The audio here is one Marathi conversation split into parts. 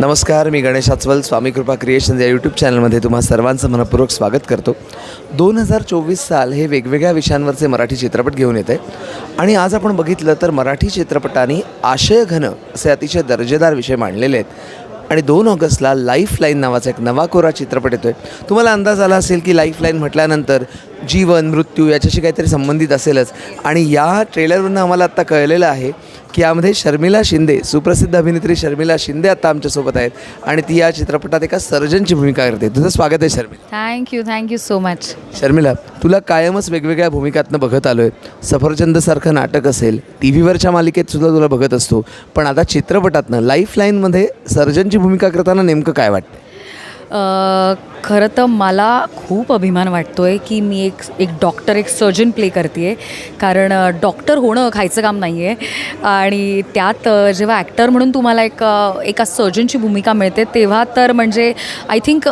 नमस्कार मी गणेश आचवल स्वामी कृपा क्रिएशन्स या यूट्यूब चॅनलमध्ये तुम्हा सर्वांचं मनपूर्वक स्वागत करतो. दोन हजार चोवीस साल हे वेगवेगळ्या विषयांवरचे मराठी चित्रपट घेऊन येते आणि आज आपण बघितलं तर मराठी चित्रपटांनी आशयघन असे अतिशय दर्जेदार विषय मांडलेले आहेत. आणि दोन ऑगस्टला लाईफ लाईन नावाचा एक नवा कोरा चित्रपट येतो आहे तुम्हाला अंदाज आला असेल की लाईफ लाईन म्हटल्यानंतर जीवन मृत्यू याच्याशी काहीतरी संबंधित असेलच. आणि या ट्रेलरवरून आम्हाला आत्ता कळलेलं आहे की यामध्ये शर्मिला शिंदे सुप्रसिद्ध अभिनेत्री शर्मिला शिंदे आता आमच्यासोबत आहेत. आणि ती या चित्रपटात एका सर्जनची भूमिका करते. तुझं स्वागत आहे Sharmila. Thank you thank you so much Sharmila तुला कायमच वेगवेगळ्या भूमिकातनं बघत आलो आहे सफरचंदसारखं नाटक असेल टी व्हीवरच्या मालिकेत सुद्धा तुला बघत असतो. पण आता चित्रपटातनं लाईफ लाईनमध्ये सर्जनची भूमिका करताना नेमकं काय वाटतं खरं तर मला खूप अभिमान वाटतो आहे की मी एक एक डॉक्टर एक सर्जन प्ले करते आहे कारण डॉक्टर होणं खायचं काम नाही आहे आणि त्यात जेव्हा ॲक्टर म्हणून तुम्हाला एक एका सर्जनची भूमिका मिळते तेव्हा तर म्हणजे आय थिंक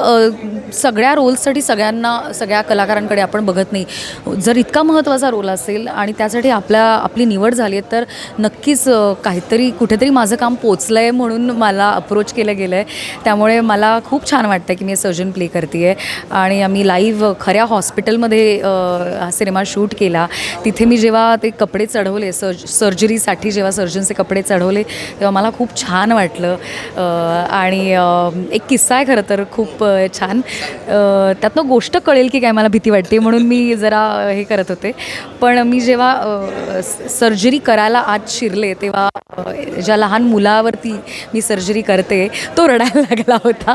सगळ्या रोल्ससाठी सगळ्यांना सगळ्या कलाकारांकडे आपण बघत नाही. जर इतका महत्त्वाचा रोल असेल आणि त्यासाठी आपल्या आपली निवड झाली आहे तर नक्कीच काहीतरी कुठेतरी माझं काम पोचलं आहे म्हणून मला अप्रोच केलं गेलं आहे त्यामुळे मला खूप छान वाटतं की मी सर्जन प्ले करते आहे आणि आम्ही लाईव्ह खऱ्या हॉस्पिटलमध्ये हा सिनेमा शूट केला. तिथे मी जेव्हा ते कपडे चढवले सर्ज सर्जरीसाठी जेव्हा सर्जनचे कपडे चढवले तेव्हा मला खूप छान वाटलं. आणि एक किस्सा आहे खरं तर खूप छान. त्यातनं गोष्ट कळेल की काय मला भीती वाटते म्हणून मी जरा हे करत होते. पण मी जेव्हा सर्जरी करायला आत शिरले तेव्हा ज्या लहान मुलावरती मी सर्जरी करते तो रडायला लागला होता.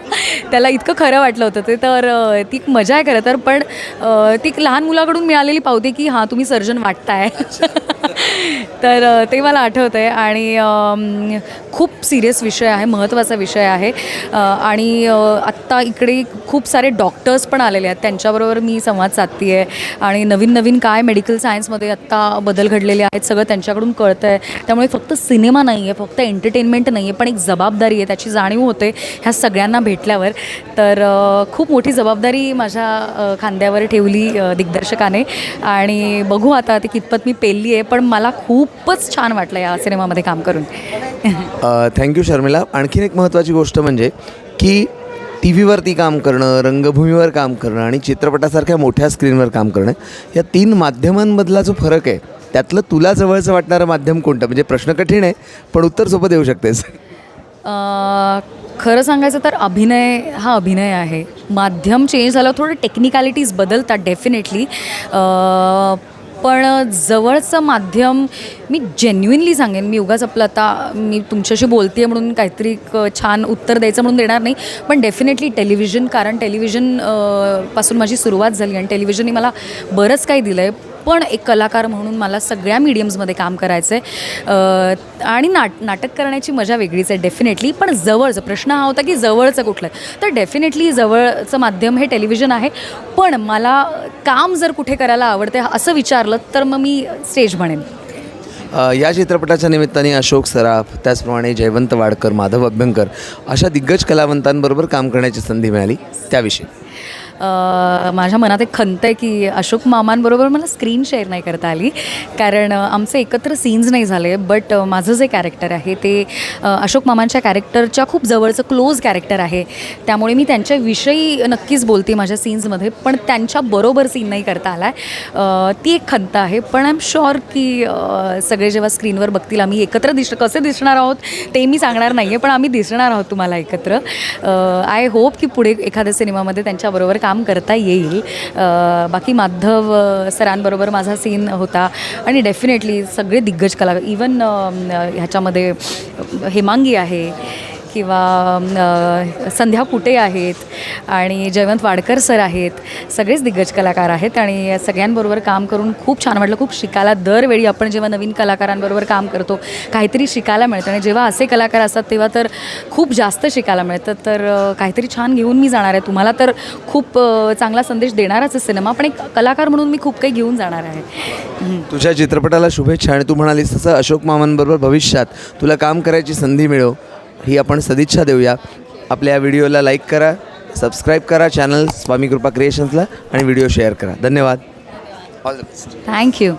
त्याला इतकं खरं वाटलं होतं ते. तर ती मजा आहे खरं तर पण ती एक लहान मुलाकडून मिळालेली पावते की हां तुम्ही सर्जन वाटताय. तर ते मला आठवतं आहे आणि खूप सिरियस विषय आहे महत्त्वाचा विषय आहे. आणि आत्ता इकडे खूप सारे डॉक्टर्स पण आलेले आहेत. त्यांच्याबरोबर मी संवाद साधते आहे आणि नवीन नवीन काय मेडिकल सायन्समध्ये आत्ता बदल घडलेले आहेत सगळं त्यांच्याकडून कळतं आहे त्यामुळे फक्त सिनेमा नाही आहे फक्त एंटरटेनमेंट नाही आहे पण एक जबाबदारी आहे त्याची जाणीव होते ह्या सगळ्यांना भेटल्यावर. तर खूप मोठी जबाबदारी माझ्या खांद्यावर ठेवली दिग्दर्शकाने. आणि बघू आता ती कितपत मी पेलली आहे पण मला खूपच छान वाटलं या सिनेमामध्ये काम करून. थँक्यू शर्मिला. आणखीन एक महत्त्वाची गोष्ट म्हणजे की टी व्हीवरती काम करणं रंगभूमीवर काम करणं आणि चित्रपटासारख्या मोठ्या स्क्रीनवर काम करणं या तीन माध्यमांमधला जो फरक आहे त्यातलं तुला जवळचं वाटणारं माध्यम कोणतं? म्हणजे प्रश्न कठीण आहे पण उत्तर सोबत देऊ शकतेस. खरं सांगायचं तर अभिनय हा अभिनय आहे. माध्यम चेंज झालं थोडं टेक्निकॅलिटीज बदलतात डेफिनेटली पण जवळचं माध्यम मी जेन्युइनली सांगेन. मी उगाच आपलं आता मी तुमच्याशी बोलते म्हणून काहीतरी छान उत्तर द्यायचं म्हणून देणार नाही. पण डेफिनेटली टेलिव्हिजन कारण टेलिव्हिजनपासून माझी सुरुवात झाली आणि टेलिव्हिजनने मला बरंच काही दिलं आहे पण एक कलाकार म्हणून मला सगळ्या मीडियम्समध्ये काम करायचं आहे आणि नाट नाटक करण्याची मजा वेगळीच आहे डेफिनेटली पण जवळचं प्रश्न हा होता की जवळचं कुठलं? तर डेफिनेटली जवळचं माध्यम हे टेलिव्हिजन आहे. पण मला काम जर कुठे करायला आवडते असं विचारलं तर मग मी स्टेज म्हणेन. या चित्रपटाच्या निमित्ताने अशोक सराफ त्याचप्रमाणे जयवंत वाडकर माधव अभ्यंकर अशा दिग्गज कलावंतांबरोबर काम करण्याची संधी मिळाली. त्याविषयी. माझ्या मनात एक खंत आहे की अशोक मामांबरोबर मला स्क्रीन शेअर नाही करता आली. कारण आमचे एकत्र सीन्स नाही झाले बट माझं जे कॅरेक्टर आहे ते अशोक मामांच्या कॅरेक्टरच्या खूप जवळचं क्लोज कॅरेक्टर आहे. त्यामुळे मी त्यांच्याविषयी नक्कीच बोलते माझ्या सीन्समध्ये पण त्यांच्याबरोबर सीन नाही करता आला आहे ती एक खंत आहे पण आय एम शुअर की सगळे जेव्हा स्क्रीनवर बघतील आम्ही एकत्र दिस कसे दिसणार आहोत ते मी सांगणार नाही आहे पण आम्ही दिसणार आहोत तुम्हाला एकत्र. आय होप की पुढे एखाद्या सिनेमामध्ये त्यांच्याबरोबर काम काम करता येईल. बाकी माधव सरांबरोबर माझा सीन होता. आणि डेफिनेटली सगळे दिग्गज कलाकार इवन ह्याच्यामध्ये हेमांगी आहे. किंवा संध्या कुटे आहेत आणि जयवंत वाडकर सर आहेत सगळेच दिग्गज कलाकार आहेत आणि सगळ्यांबरोबर काम करून खूप छान वाटलं. खूप शिकायला दरवेळी आपण जेव्हा नवीन कलाकारांबरोबर काम करतो काहीतरी शिकायला मिळतं आणि जेव्हा असे कलाकार असतात तेव्हा तर खूप जास्त शिकायला मिळतं. तर काहीतरी छान घेऊन मी जाणार आहे. तुम्हाला तर खूप चांगला संदेश देणारच आहे सिनेमा पण एक कलाकार म्हणून मी खूप काही घेऊन जाणार आहे. तुझ्या चित्रपटाला शुभेच्छा आणि तू म्हणालीस तसं अशोक मामांबरोबर भविष्यात तुला काम करायची संधी मिळो ही आपण सदिच्छा देऊया. आपल्या या व्हिडिओला लाईक करा सबस्क्राईब करा चॅनल स्वामी कृपा क्रिएशन्सला आणि व्हिडिओ शेअर करा. धन्यवाद. All the best thank you